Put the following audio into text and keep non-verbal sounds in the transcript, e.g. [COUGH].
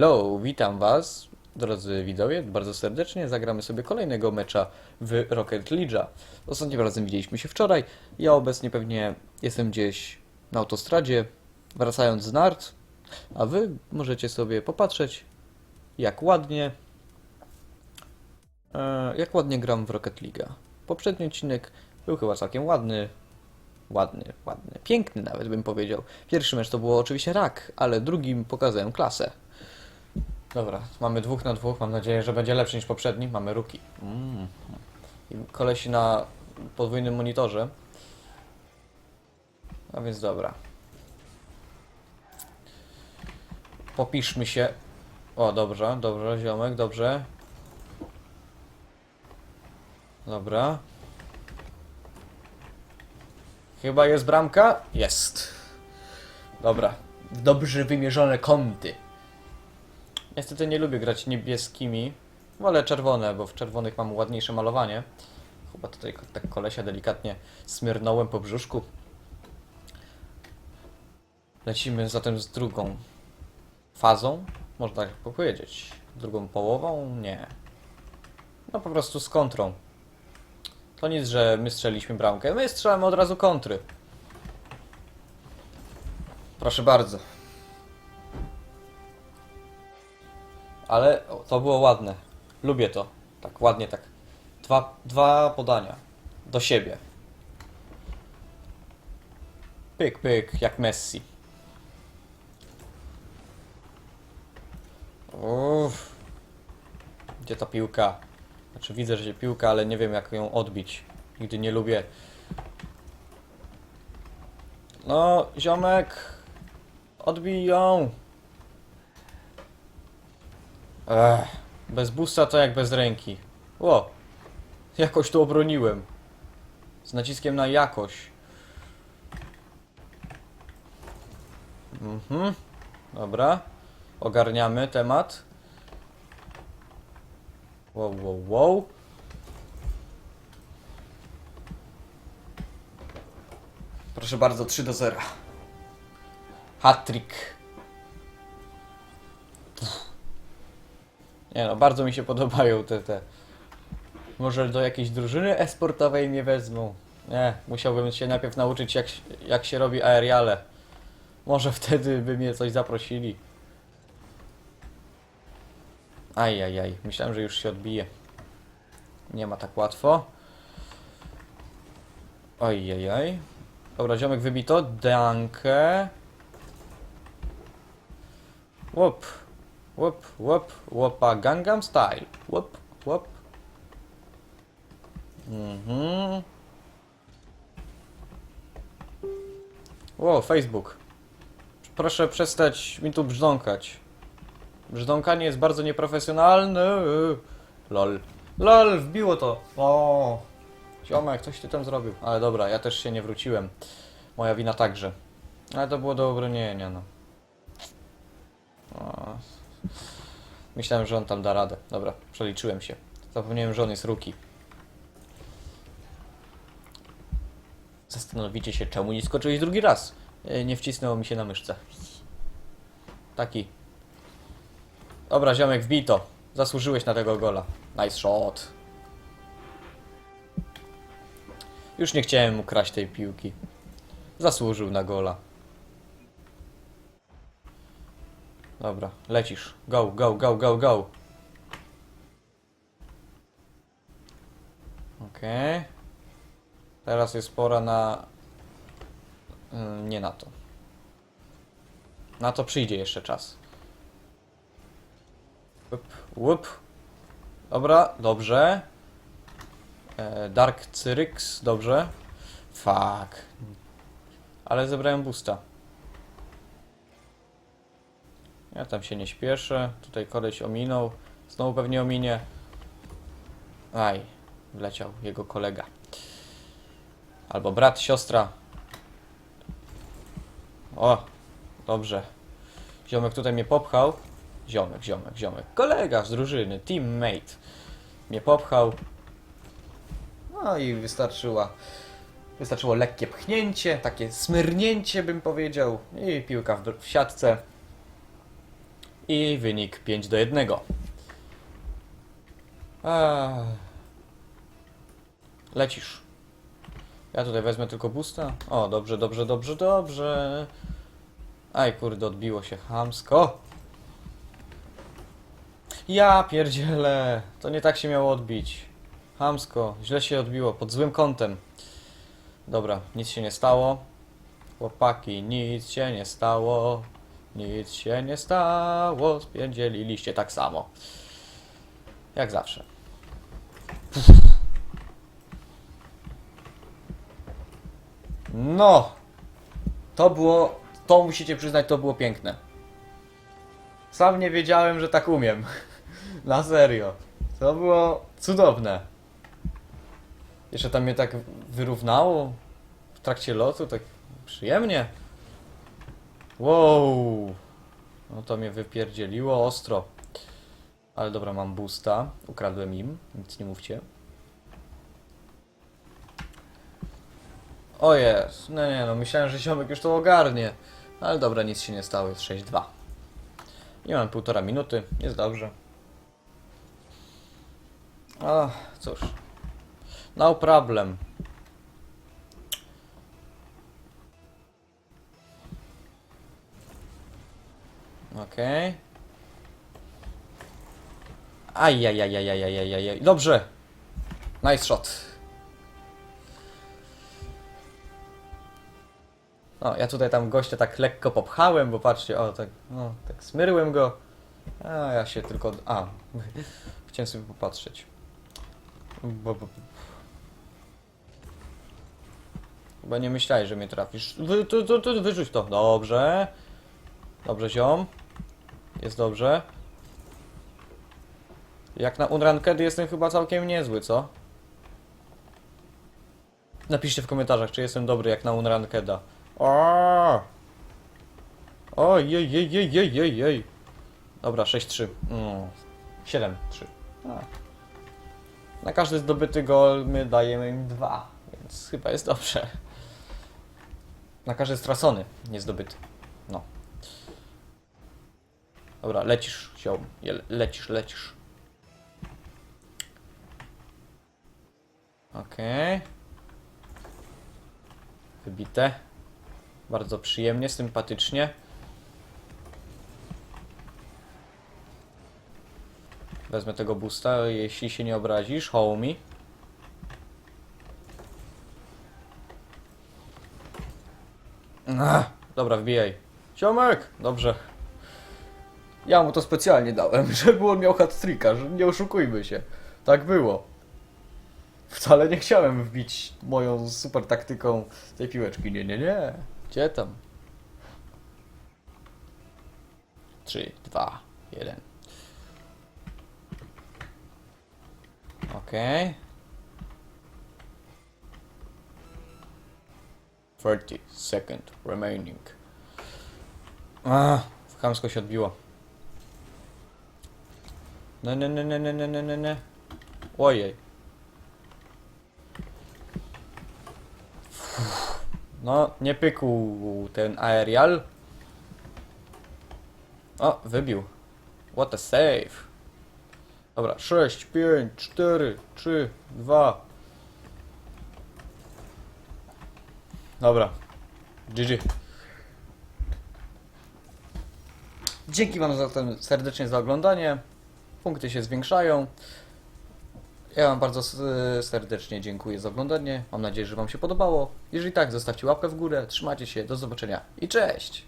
Hello, witam was, drodzy widzowie, bardzo serdecznie. Zagramy sobie kolejnego mecza w Rocket League'a. Ostatnim razem widzieliśmy się wczoraj. Ja obecnie pewnie jestem gdzieś na autostradzie, wracając z nart, a wy możecie sobie popatrzeć, jak ładnie, e, jak ładnie gram w Rocket League'a. Poprzedni odcinek był chyba całkiem ładny, ładny, ładny, piękny nawet bym powiedział. Pierwszy mecz to było oczywiście rak, ale drugim pokazałem klasę. Dobra, mamy dwóch na dwóch. Mam nadzieję, że będzie lepszy niż poprzedni. Mamy ruki. Mm. I kolesi na podwójnym monitorze. A więc dobra. Popiszmy się. O, dobrze, dobrze, ziomek, dobrze. Dobra. Chyba jest bramka? Jest. Dobra. Dobrze wymierzone kąty. Niestety nie lubię grać niebieskimi. Wolę czerwone, bo w czerwonych mam ładniejsze malowanie. Chyba tutaj tak kolesia delikatnie smyrnąłem po brzuszku. Lecimy zatem z drugą fazą, można tak powiedzieć. Drugą połową? Nie. No po prostu z kontrą. To nic, że my strzeliliśmy bramkę. My strzelamy od razu kontry. Proszę bardzo. Ale to było ładne. Lubię to. Tak ładnie, tak. Dwa, dwa podania. Do siebie. Pyk, pyk, jak Messi. Uff. Gdzie ta piłka? Znaczy widzę, że się piłka, ale nie wiem jak ją odbić. Nigdy nie lubię. No, ziomek. Odbij ją. Ech, bez busta to jak bez ręki. O, jakoś to obroniłem. Z naciskiem na jakoś. Mhm, dobra. Ogarniamy temat. Wow, wow, wow. Proszę bardzo, 3 do 0. Hat-trick. Nie no, bardzo mi się podobają te, te. Może do jakiejś drużyny esportowej mnie wezmą. Nie, musiałbym się najpierw nauczyć jak, jak się robi aeriale. Może wtedy by mnie coś zaprosili. Ajajaj, myślałem, że już się odbije. Nie ma tak łatwo. Ojejaj. Dobra, ziomek wybito. Dankę. Łop. Łop, łop, łopa Gangnam Style. Łop, łop. Mhm. Ło, Facebook. Proszę przestać mi tu brzdąkać. Brzdąkanie jest bardzo nieprofesjonalne. Lol. Lol, wbiło to. O. Ziomek, coś ty tam zrobił. Ale dobra, ja też się nie wróciłem. Moja wina także. Ale to było do obronienia, no. O. Myślałem, że on tam da radę. Dobra, przeliczyłem się. Zapomniałem, że on jest ruki. Zastanowicie się, czemu nie skoczyłeś drugi raz. E, Nie wcisnęło mi się na myszce. Taki. Dobra, ziomek, wbij to. Zasłużyłeś na tego gola. Nice shot. Już nie chciałem mu kraść tej piłki. Zasłużył na gola. Dobra, lecisz. Go, go, go, go, go. Okej. Teraz jest pora na... Mm, Nie na to. Na to przyjdzie jeszcze czas. Łup, łup. Dobra, dobrze. E, Dark Cyryx, dobrze. Fuck. Ale zebrałem boosta. Ja tam się nie śpieszę. Tutaj koleś ominął. Znowu pewnie ominie. Aj, wleciał jego kolega. Albo brat, siostra. O, dobrze. Ziomek tutaj mnie popchał. Ziomek, ziomek, ziomek. Kolega z drużyny, teammate. Mnie popchał. No i wystarczyła. Wystarczyło lekkie pchnięcie, takie smyrnięcie bym powiedział. I piłka w, w siatce. I wynik 5 do 1. Eee. Lecisz. Ja tutaj wezmę tylko boosta. O, dobrze, dobrze, dobrze, dobrze. Aj, kurde, odbiło się chamsko. Ja pierdzielę. To nie tak się miało odbić. Chamsko. Źle się odbiło, pod złym kątem. Dobra, nic się nie stało. Chłopaki, nic się nie stało. Nic się nie stało. Spierdzieliliście tak samo. Jak zawsze. No! To było... To musicie przyznać, to było piękne. Sam nie wiedziałem, że tak umiem. [LAUGHS] Na serio. To było cudowne. Jeszcze tam mnie tak wyrównało w trakcie lotu, tak przyjemnie. Wow. No to mnie wypierdzieliło ostro. Ale dobra, mam boosta. Ukradłem im, nic nie mówcie. O jest, no nie no, myślałem, że ziomek już to ogarnie. Ale dobra, nic się nie stało, jest 6-2. Nie mam półtora minuty, jest dobrze. O, cóż. No problem. Okej. Okay. Ajajajajajajajajaj. Dobrze. Nice shot. No, ja tutaj tam gościa tak lekko popchałem, bo patrzcie, o, tak, no, tak smyrłem go. A ja się tylko, a, chciałem sobie popatrzeć. Bo, bo, Chyba nie myślałeś, że mnie trafisz. Wy, tu, tu, tu, wyrzuć to. Dobrze. Dobrze, ziom. Jest dobrze. Jak na Unranked jestem chyba całkiem niezły, co? Napiszcie w komentarzach, czy jestem dobry jak na Unrankeda. O! Jej, jej, jej, jej, jej, jej. Dobra, 6-3. Mm. 7-3. A. Na każdy zdobyty gol my dajemy im 2, więc chyba jest dobrze. Na każdy stracony, nie zdobyty. Dobra, lecisz, ziom. Lecisz, lecisz. Okej. Wybite. Bardzo przyjemnie, sympatycznie. Wezmę tego boosta, jeśli się nie obrazisz, homie. Ach, dobra, wbijaj. Ciomek! Dobrze. Ja mu to specjalnie dałem, [LAUGHS] żeby on miał hat-tricka, że nie oszukujmy się. Tak było. Wcale nie chciałem wbić moją super taktyką tej piłeczki. Nie, nie, nie. Gdzie tam? 3, 2, 1. Okej. 30 second remaining. A, w chamsko się odbiło. No, no, no, no, no, no, no, no, no. Ojej. No, nie pykł ten aerial. O, wybił. What a save. Dobra, 6, 5, 4, 3, 2. Dobra. GG. Dzięki Wam zatem serdecznie za oglądanie. Punkty się zwiększają. Ja Wam bardzo serdecznie dziękuję za oglądanie. Mam nadzieję, że Wam się podobało. Jeżeli tak, zostawcie łapkę w górę. Trzymajcie się. Do zobaczenia i cześć!